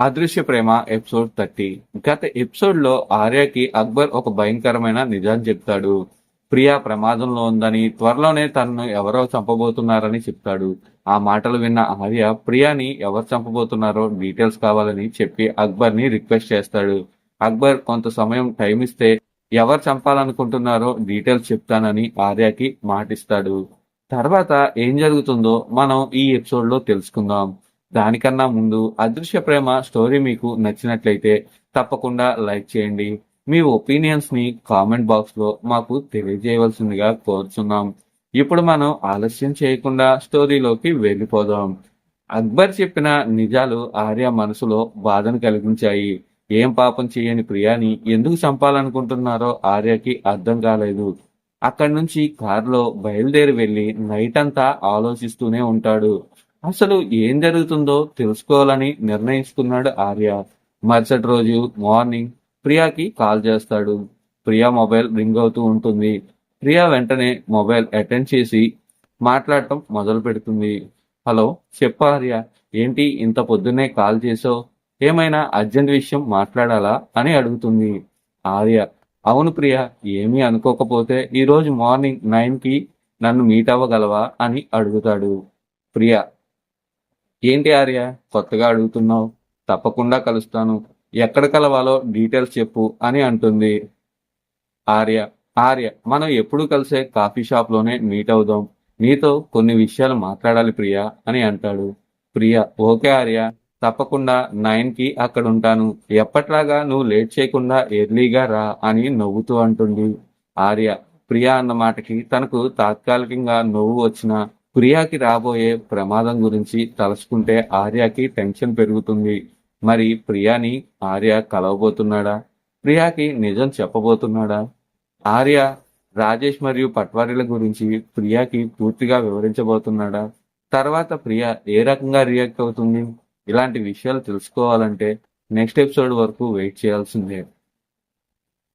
అదృశ్య ప్రేమ episode thirty గత ఎపిసోడ్లో ఆర్యకి అక్బర్ ఒక భయంకరమైన నిజాన్ని చెప్తాడు. ప్రియా ప్రమాదంలో ఉందని త్వరలోనే తనను ఎవరో చంపబోతున్నారని చెప్తాడు. ఆ మాటలు విన్న ఆర్య ప్రియాని ఎవరు చంపబోతున్నారో డీటెయిల్స్ కావాలని చెప్పి అక్బర్ని రిక్వెస్ట్ చేస్తాడు. అక్బర్ కొంత సమయం టైం ఇస్తే ఎవరు చంపాలనుకుంటున్నారో డీటెయిల్స్ చెప్తానని ఆర్యకి మాటిస్తాడు. తర్వాత ఏం జరుగుతుందో మనం ఈ ఎపిసోడ్లో తెలుసుకుందాం. దానికన్నా ముందు అదృశ్య ప్రేమ స్టోరీ మీకు నచ్చినట్లయితే తప్పకుండా లైక్ చేయండి. మీ ఒపీనియన్స్ని కామెంట్ బాక్స్లో మాకు తెలియజేయవలసిందిగా కోరుచున్నాం. ఇప్పుడు మనం ఆలస్యం చేయకుండా స్టోరీలోకి వెళ్ళిపోదాం. అక్బర్ చెప్పిన నిజాలు ఆర్య మనసులో బాధను కలిగించాయి. ఏం పాపం చేయని ప్రియాని ఎందుకు చంపాలనుకుంటున్నారో ఆర్యకి అర్థం కాలేదు. అక్కడి నుంచి కారులో బయలుదేరి వెళ్ళి నైట్ అంతా ఆలోచిస్తూనే ఉంటాడు. అసలు ఏం జరుగుతుందో తెలుసుకోవాలని నిర్ణయించుకున్నాడు ఆర్య. మరుసటి రోజు మార్నింగ్ ప్రియాకి కాల్ చేస్తాడు. ప్రియా మొబైల్ రింగ్ అవుతూ ఉంటుంది. ప్రియా వెంటనే మొబైల్ అటెండ్ చేసి మాట్లాడటం మొదలు పెడుతుంది. హలో చెప్పు ఆర్య ఏంటి ఇంత పొద్దున్నే కాల్ చేసావు? ఏమైనా అర్జెంట్ విషయం మాట్లాడాలా అని అడుగుతుంది ఆర్య. అవును ప్రియ ఏమీ అనుకోకపోతే ఈరోజు మార్నింగ్ నైన్కి నన్ను మీట్ అవ్వగలవా అని అడుగుతాడు. ప్రియా ఏంటి ఆర్య? కొత్తగా అడుగుతున్నావు. తప్పకుండా కలుస్తాను. ఎక్కడ కలవాలో డీటెయిల్స్ చెప్పు అని అంటుంది. ఆర్య ఆర్య మనం ఎప్పుడు కలిసే కాఫీ షాప్లోనే మీట్ అవుదాం. నీతో కొన్ని విషయాలు మాట్లాడాలి ప్రియా అని అంటాడు. ప్రియా ఓకే ఆర్య. తప్పకుండా నైన్కి అక్కడ ఉంటాను ఎప్పట్లాగా నువ్వు లేట్ చేయకుండా ఎర్లీగా రా అని నవ్వుతూ అంటుంది. ఆర్య ప్రియా అన్న మాటకి తనకు తాత్కాలికంగా నవ్వు వచ్చిన ప్రియాకి రాబోయే ప్రమాదం గురించి తలుచుకుంటే ఆర్యకి టెన్షన్ పెరుగుతుంది. మరి ప్రియాని ఆర్య కలవబోతున్నాడా? ప్రియాకి నిజం చెప్పబోతున్నాడా? ఆర్య రాజేష్ మరియు పట్వారీల గురించి ప్రియాకి పూర్తిగా వివరించబోతున్నాడా? తర్వాత ప్రియా ఏ రకంగా రియాక్ట్ అవుతుంది? ఇలాంటి విషయాలు తెలుసుకోవాలంటే నెక్స్ట్ ఎపిసోడ్ వరకు వెయిట్ చేయాల్సిందే.